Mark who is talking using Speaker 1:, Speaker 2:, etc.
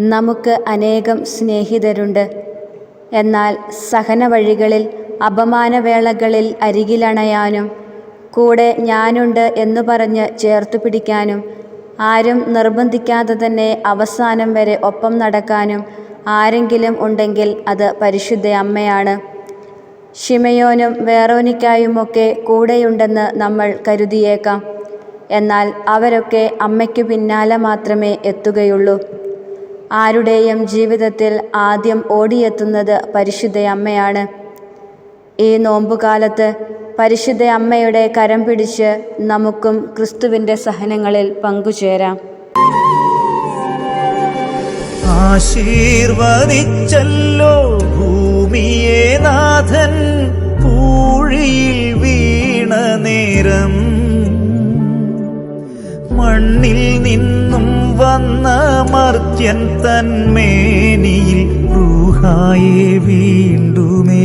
Speaker 1: നമുക്ക് അനേകം സ്നേഹിതരുണ്ട്. എന്നാൽ സഹന വഴികളിൽ അപമാനവേളകളിൽ അരികിലണയാനും കൂടെ ഞാനുണ്ട് എന്ന് പറഞ്ഞ് ചേർത്തു പിടിക്കാനും ആരും നിർബന്ധിക്കാതെ തന്നെ അവസാനം വരെ ഒപ്പം നടക്കാനും ആരെങ്കിലും ഉണ്ടെങ്കിൽ അത് പരിശുദ്ധ അമ്മയാണ്. ഷിമയോനും വേറോനിക്കായുമൊക്കെ കൂടെയുണ്ടെന്ന് നമ്മൾ കരുതിയേക്കാം. എന്നാൽ അവരൊക്കെ അമ്മയ്ക്കു പിന്നാലെ മാത്രമേ എത്തുകയുള്ളൂ. ആരുടെയും ജീവിതത്തിൽ ആദ്യം ഓടിയെത്തുന്നത് പരിശുദ്ധയമ്മയാണ് ഈ നോമ്പുകാലത്ത് പരിശുദ്ധ അമ്മയുടെ കരം പിടിച്ച് നമുക്കും ക്രിസ്തുവിന്റെ സഹനങ്ങളിൽ പങ്കുചേരാം.
Speaker 2: ആശീർവദിച്ചല്ലോ ഭൂമിയെ നാഥൻ പൂഴിയിൽ വീണ നേരം. മണ്ണിൽ നിന്നും വന്ന മർത്യൻ തന്മേനിയിൽ റൂഹായെ വീണ്ടുമേ.